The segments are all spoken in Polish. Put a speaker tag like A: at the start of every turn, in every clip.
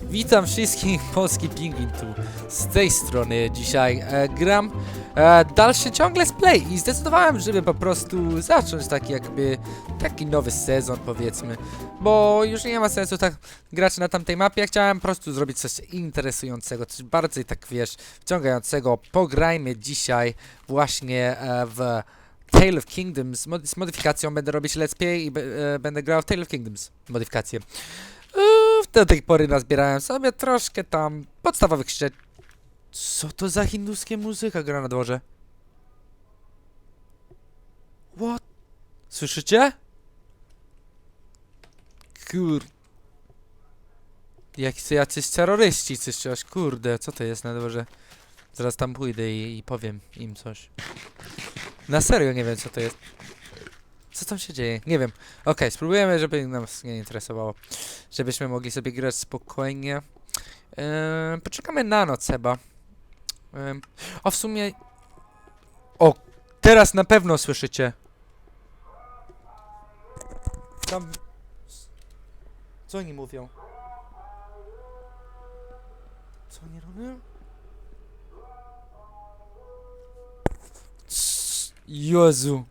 A: Witam wszystkich, Polski Pingwin tu. Z tej strony dzisiaj e, gram e, dalszy ciągle let's play i zdecydowałem, żeby po prostu zacząć taki jakby, taki nowy sezon powiedzmy. Bo już nie ma sensu tak grać na tamtej mapie, chciałem po prostu zrobić coś interesującego, coś bardziej tak wiesz, wciągającego. Pograjmy dzisiaj właśnie e, w Tale of Kingdoms z modyfikacją będę robić let's play i e, będę grał w Tale of Kingdoms modyfikację. Do tej pory nazbierałem sobie troszkę tam podstawowych szczet... Co to za hinduskie muzyka gra na dworze? What? Słyszycie? Kur... Jak jacyś terroryści czy coś, kurde, co to jest na dworze? Zaraz tam pójdę i, i powiem im coś. Na serio nie wiem co to jest. Co tam się dzieje? Nie wiem. Okej, spróbujemy, żeby nas nie interesowało. Żebyśmy mogli sobie grać spokojnie. Eee, poczekamy na noc chyba. Eee, o, w sumie... O, teraz na pewno słyszycie. Tam... Co oni mówią? Co oni robią? Jezu.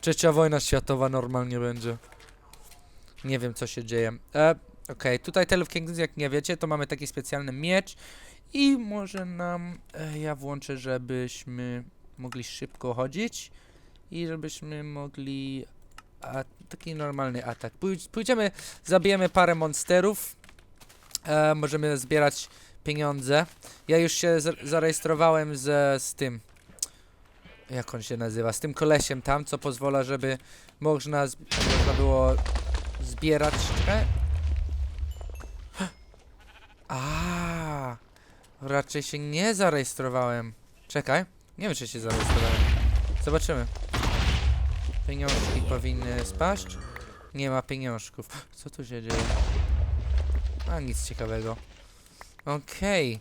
A: Trzecia wojna światowa normalnie będzie. Nie wiem co się dzieje. E, Okej, tutaj Tale of jak nie wiecie, to mamy taki specjalny miecz i może nam, e, ja włączę, żebyśmy mogli szybko chodzić i żebyśmy mogli, a, taki normalny atak. Pój pójdziemy, zabijemy parę monsterów, e, możemy zbierać pieniądze. Ja już się z- zarejestrowałem ze, z tym, jak on się nazywa, z tym kolesiem tam, co pozwala, żeby można, można było zbierać. Czekaj. A, raczej się nie zarejestrowałem. Czekaj, nie wiem czy się zarejestrowałem. Zobaczymy. Pieniążki powinny spaść. Nie ma pieniążków. Co tu się dzieje? A nic ciekawego. Okej,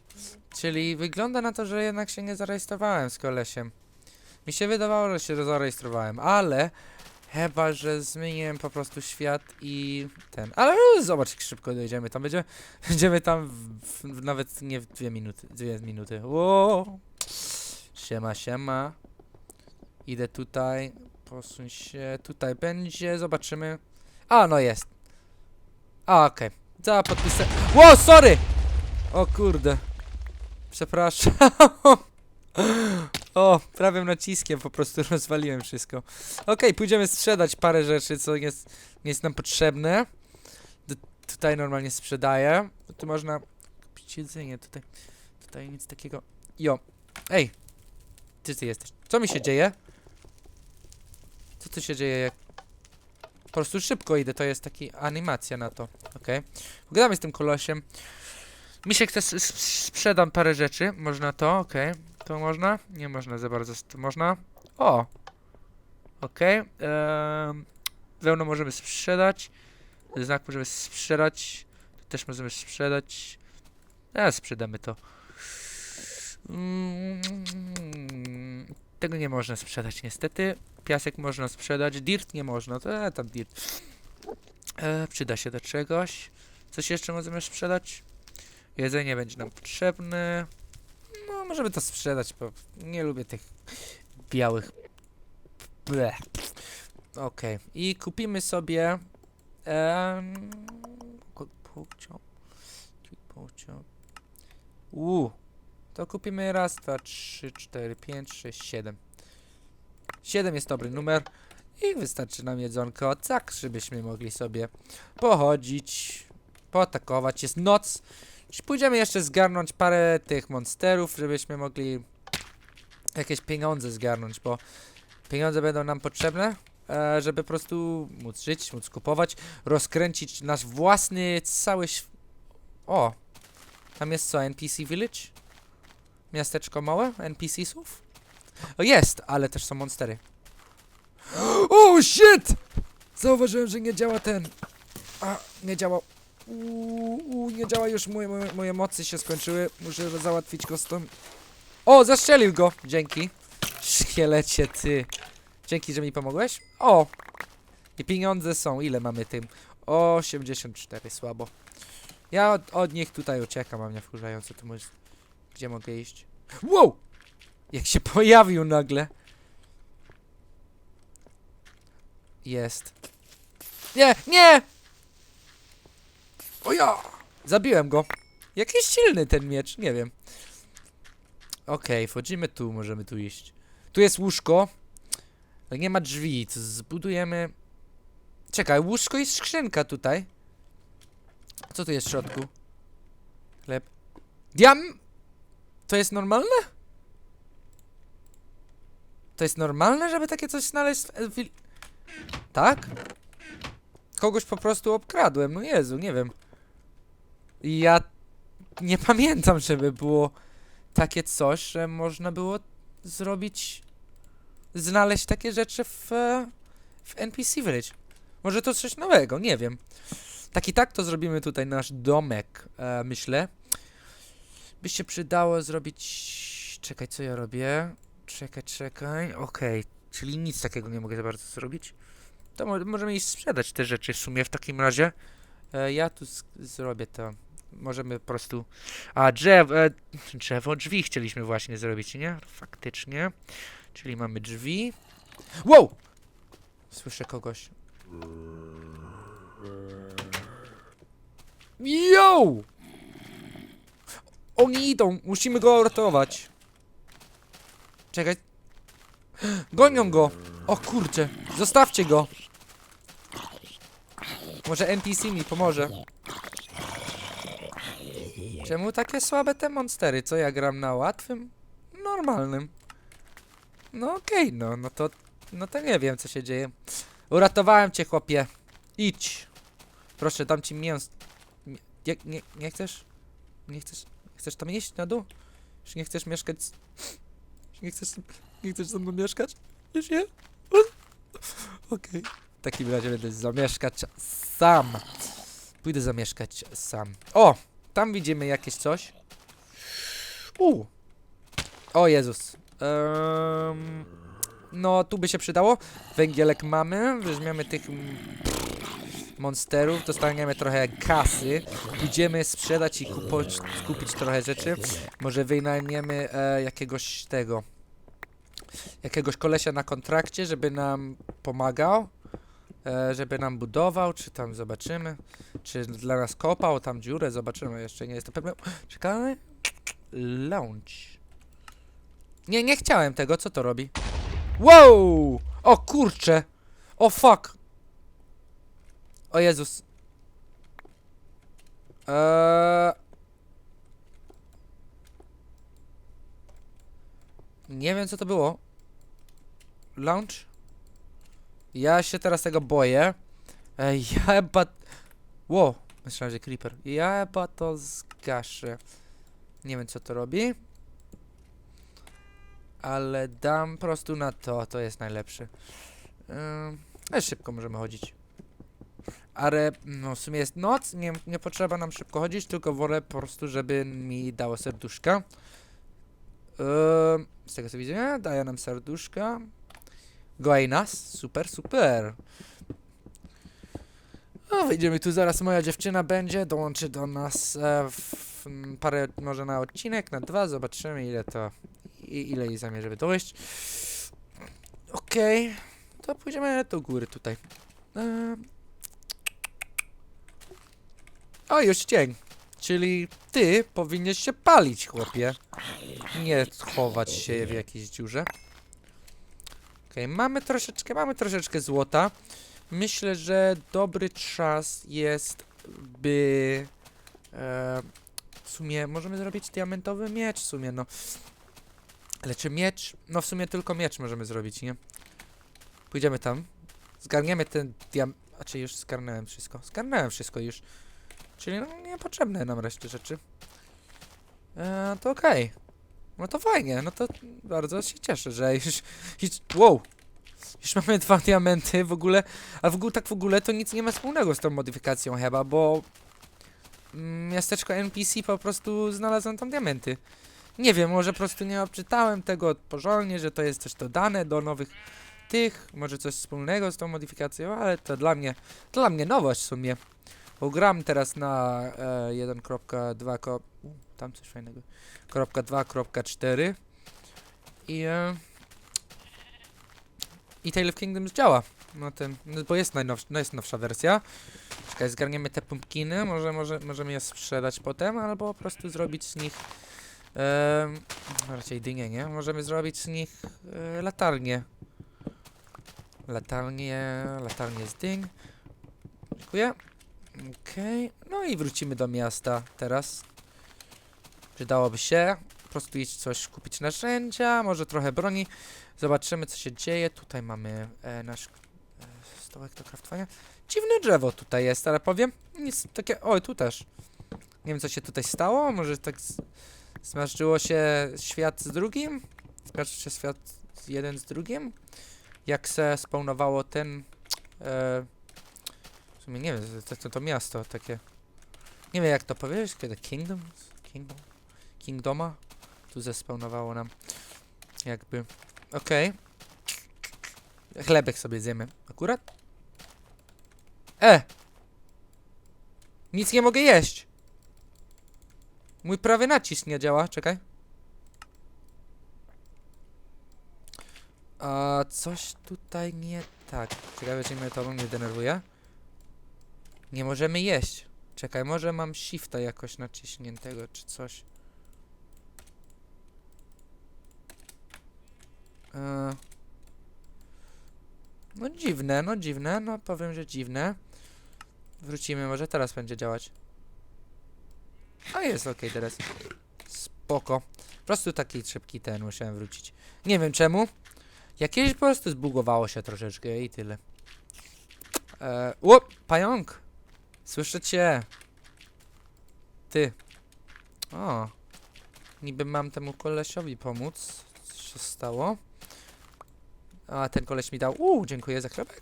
A: czyli wygląda na to, że jednak się nie zarejestrowałem z kolesiem. Mi się wydawało, że się zarejestrowałem, ale chyba, że zmieniłem po prostu świat i ten. Ale zobacz, jak szybko dojdziemy. Tam będziemy, będziemy tam w, w, nawet nie w dwie minuty. Dwie minuty. Ło! Siema, siema. Idę tutaj. Posuń się. Tutaj będzie. Zobaczymy. A, no jest. A, okej. Za podpisem. Ło, sorry! O kurde. Przepraszam. O, prawym naciskiem po prostu rozwaliłem wszystko. Okej, pójdziemy sprzedać parę rzeczy, co jest, jest nam potrzebne. D tutaj normalnie sprzedaję. Tu można kupić jedzenie, tutaj, tutaj nic takiego. Jo, ej, ty ty jesteś. Co mi się dzieje? Co tu się dzieje, jak... Po prostu szybko idę, to jest taki animacja na to, okej. Pogadamy z tym kolosiem. Mi się chce, sprzedam parę rzeczy, można to, okej. To można? Nie można za bardzo. To można? O! Okej. Okay. Wełno możemy sprzedać. Znak możemy sprzedać. To też możemy sprzedać. A, sprzedamy to. Tego nie można sprzedać niestety. Piasek można sprzedać. Dirt nie można. To e, tam dirt. E, przyda się do czegoś. Coś jeszcze możemy sprzedać? Jedzenie będzie nam potrzebne. No, możemy to sprzedać, bo nie lubię tych białych. Okej. I kupimy sobie. Um, półcią. Półcią. Uuu. To kupimy raz, dwa, trzy, cztery, pięć, sześć, siedem. Siedem jest dobry numer. I wystarczy nam jedzonko, tak, żebyśmy mogli sobie pochodzić, poatakować. Jest noc. Pójdziemy jeszcze zgarnąć parę tych monsterów, żebyśmy mogli jakieś pieniądze zgarnąć, bo pieniądze będą nam potrzebne, e, żeby po prostu móc żyć, móc kupować, rozkręcić nasz własny cały. O! Tam jest co, NPC Village? Miasteczko małe? NPC-sów? O, jest, ale też są monstery. O, shit! Zauważyłem, że nie działa ten... A, nie działa Uuu, uu, nie działa już, moje, moje, moje mocy się skończyły. Muszę załatwić custom. O, zastrzelił go! Dzięki. Szkielecie, ty. Dzięki, że mi pomogłeś. O! I pieniądze są. Ile mamy tym? 84, słabo. Ja od, od nich tutaj uciekam, a mnie wkurzają, co tu możesz... Gdzie mogę iść? Wow! Jak się pojawił nagle. Jest. Nie, nie! O ja! Zabiłem go. Jakiś silny ten miecz, nie wiem. Okej, wchodzimy tu, możemy tu iść. Tu jest łóżko. Ale nie ma drzwi, co zbudujemy... Czekaj, łóżko i skrzynka tutaj. Co tu jest w środku? Chleb. Diam... To jest normalne? To jest normalne, żeby takie coś znaleźć w. Tak? Kogoś po prostu obkradłem, no Jezu, nie wiem. Ja nie pamiętam, żeby było takie coś, że można było zrobić, znaleźć takie rzeczy w, e, w NPC Village. Może to coś nowego, nie wiem. Tak i tak to zrobimy tutaj nasz domek, e, myślę. By się przydało zrobić... Czekaj, co ja robię? Czekaj, czekaj, okej. Czyli nic takiego nie mogę za bardzo zrobić. To mo możemy iść sprzedać te rzeczy w sumie w takim razie. E, ja tu zrobię to. Możemy po prostu... A, drzewo, e, drzewo, drzwi chcieliśmy właśnie zrobić, nie? Faktycznie. Czyli mamy drzwi. Wow! Słyszę kogoś. Yo! Oni idą, musimy go uratować. Czekaj. Gonią go! O kurczę, zostawcie go! Może NPC mi pomoże. Czemu takie słabe te monstery? Co ja gram na łatwym? Normalnym. No okej, no, no to, no to nie wiem co się dzieje. Uratowałem cię chłopie. Idź. Proszę, dam ci mięs... Nie, nie, nie, chcesz? Nie chcesz? Chcesz tam iść na dół? Już nie chcesz mieszkać... z- nie chcesz... Nie chcesz ze mną mieszkać? Już nie? Okej. W takim razie będę zamieszkać sam. Pójdę zamieszkać sam. O! Tam widzimy jakieś coś. U. O Jezus. Em, no, tu by się przydało. Węgielek mamy. Weźmiemy tych monsterów. Dostaniemy trochę kasy. Pójdziemy sprzedać i kupić trochę rzeczy. Może wynajmiemy e, jakiegoś tego. Jakiegoś kolesia na kontrakcie, żeby nam pomagał. E, żeby nam budował, czy tam zobaczymy. Czy dla nas kopał tam dziurę, zobaczymy. Jeszcze nie jestem pewny. Czekamy. Launch. Nie, nie chciałem tego. Co to robi? Wow! O kurcze! O fuck! O Jezus. Eee... Nie wiem co to było. Launch? Ja się teraz tego boję. Ej, ja chyba... Wow, myślałem, że creeper. Ja chyba to zgaszę. Nie wiem co to robi. Ale dam po prostu na to, to jest najlepsze. Ale szybko możemy chodzić. Ale no, w sumie jest noc, nie, nie potrzeba nam szybko chodzić, tylko wolę po prostu, żeby mi dało serduszka. Ym, z tego co widzę, daje nam serduszka. Goaj nas, super, super. No, wyjdziemy tu zaraz, moja dziewczyna będzie, dołączy do nas e, w, w, m, parę, może na odcinek, na dwa, zobaczymy ile to, i, ile jej zamierzy dojść. Okej, to pójdziemy do góry tutaj. E, o, już cień. Czyli ty powinieneś się palić, chłopie. Nie chować się w jakiejś dziurze. Mamy troszeczkę, mamy troszeczkę złota. Myślę, że dobry czas jest, by... E, w sumie możemy zrobić diamentowy miecz, w sumie, no. Ale czy miecz? No w sumie tylko miecz możemy zrobić, nie? Pójdziemy tam. Zgarniemy ten diam... A czy już zgarnąłem wszystko? Zgarnąłem wszystko już. Czyli no, niepotrzebne nam reszty rzeczy. E, to okej. No to fajnie, no to bardzo się cieszę, że już... już wow! Już mamy dwa diamenty w ogóle, a w ogóle tak w ogóle to nic nie ma wspólnego z tą modyfikacją chyba, bo mm, miasteczko NPC po prostu znalazłem tam diamenty. Nie wiem, może po prostu nie odczytałem tego porządnie, że to jest coś dodane do nowych tych, może coś wspólnego z tą modyfikacją, ale to dla mnie, to dla mnie nowość w sumie. Bo gram teraz na e, 1.2. ko- u, Tam coś fajnego. Kropka 2.4 i e, i Tale of Kingdoms działa na tym, no bo jest najnowsza, no jest nowsza wersja. Czekaj, zgarniemy te pumpkiny, może, może możemy je sprzedać potem, albo po prostu zrobić z nich e, raczej dynie, nie? Możemy zrobić z nich e, latarnie. Latarnie, latarnie z dyń. Dziękuję. Okej, no i wrócimy do miasta teraz. Przydałoby się po prostu iść coś kupić narzędzia, może trochę broni. Zobaczymy co się dzieje. Tutaj mamy e, nasz e, stołek do kraftowania. Dziwne drzewo tutaj jest, ale powiem, nic takie, oj tu też. Nie wiem co się tutaj stało, może tak z, zmiażdżyło się świat z drugim? Zmiażdżył się świat jeden z drugim? Jak se spawnowało ten, e, sumie nie wiem, to, to, to miasto takie, nie wiem jak to powiedzieć, kiedy Kingdom? Kingdom? Kingdoma? Tu zespawnowało nam, jakby, okej. Chlebek sobie zjemy, akurat. E! Nic nie mogę jeść! Mój prawy nacisk nie działa, czekaj. A coś tutaj nie tak. Ciekawe, czy mnie to mnie denerwuje. Nie możemy jeść. Czekaj, może mam shifta jakoś naciśniętego, czy coś. E, No dziwne, no dziwne, no powiem, że dziwne. Wrócimy, może teraz będzie działać. A jest ok teraz. Spoko. Po prostu taki szybki ten musiałem wrócić. Nie wiem czemu. Jakieś po prostu zbugowało się troszeczkę i tyle. Eee, o, pająk! Słyszę cię. Ty. O. Niby mam temu kolesiowi pomóc. Co się stało? A, ten koleś mi dał. Uuu, dziękuję za chlebek.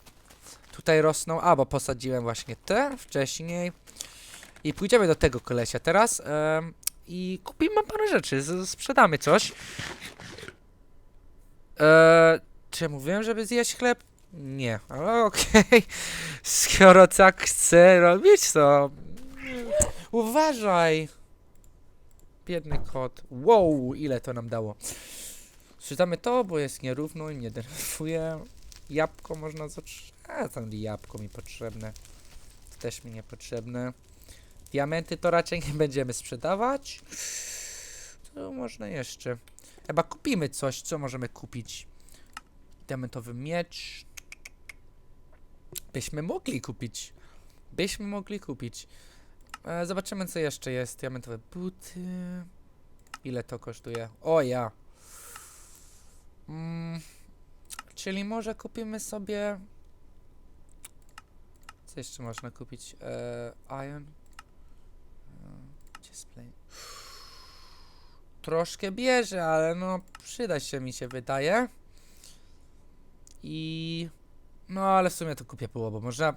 A: Tutaj rosną. A, bo posadziłem właśnie te wcześniej. I pójdziemy do tego kolesia teraz. em, I kupimy parę rzeczy. z- Sprzedamy coś. Eee, czy mówiłem, żeby zjeść chleb? Nie, ale okej. Skoro tak chcę robić, to... Uważaj! Biedny kot. Wow, ile to nam dało. Czytamy to, bo jest nierówno i mnie denerwuje. Jabłko można zatrzymać. A, tam jabłko mi potrzebne. To też mi niepotrzebne. Diamenty to raczej nie będziemy sprzedawać. Co można jeszcze? Chyba kupimy coś, co możemy kupić. Diamentowy miecz. Byśmy mogli kupić. Byśmy mogli kupić. E, zobaczymy, co jeszcze jest. Diamentowe buty. Ile to kosztuje? O ja. Mm, czyli może kupimy sobie. Co jeszcze można kupić? E, iron. E, Display. Troszkę bierze, ale no przyda się mi się wydaje. I no ale w sumie to kupię było, bo można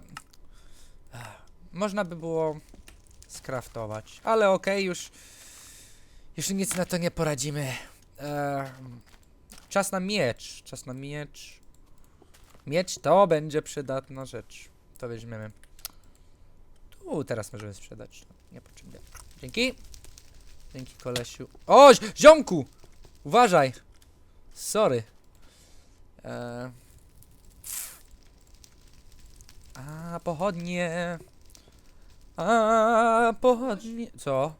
A: można by było skraftować, ale okej, już już nic na to nie poradzimy. Em, czas na miecz, czas na miecz. Miecz to będzie przydatna rzecz. To weźmiemy. Tu teraz możemy sprzedać. Nie potrzebuję. Dzięki. Dzięki kolesiu. O, zi- ziomku! Uważaj! Sorry. Eee. A, pochodnie. A, pochodnie. Co?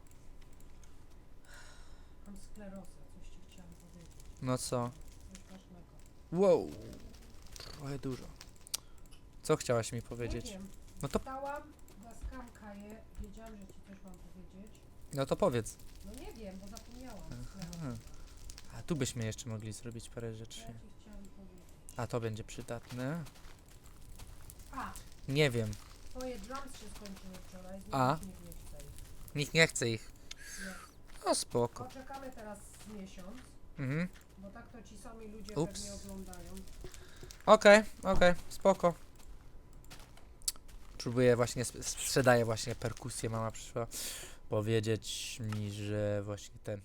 B: Mam sklerozę, coś ci chciałam powiedzieć.
A: No co?
B: Coś ważnego.
A: Wow. Trochę dużo. Co chciałaś mi
B: Nie
A: powiedzieć?
B: wiem.
A: No to,
B: Stałam, Kaję, wiedziałam, że ci coś mam powiedzieć.
A: no to powiedz.
B: No nie wiem, bo zapomniałam.
A: A tu byśmy jeszcze mogli zrobić parę rzeczy.
B: Ja ci chciałam powiedzieć.
A: A to będzie przydatne.
B: A,
A: Nie wiem.
B: twoje drums się skończyły wczoraj,
A: A.
B: nikt nie chce ich.
A: Nikt nie chce ich.
B: Nie.
A: No spoko.
B: Poczekamy teraz z miesiąc,
A: Mhm.
B: bo tak to ci sami ludzie
A: Ups.
B: pewnie oglądają.
A: Okej, okej, spoko. Próbuję właśnie, sp- sprzedaję właśnie perkusję. Mama przyszła powiedzieć mi, że właśnie ten.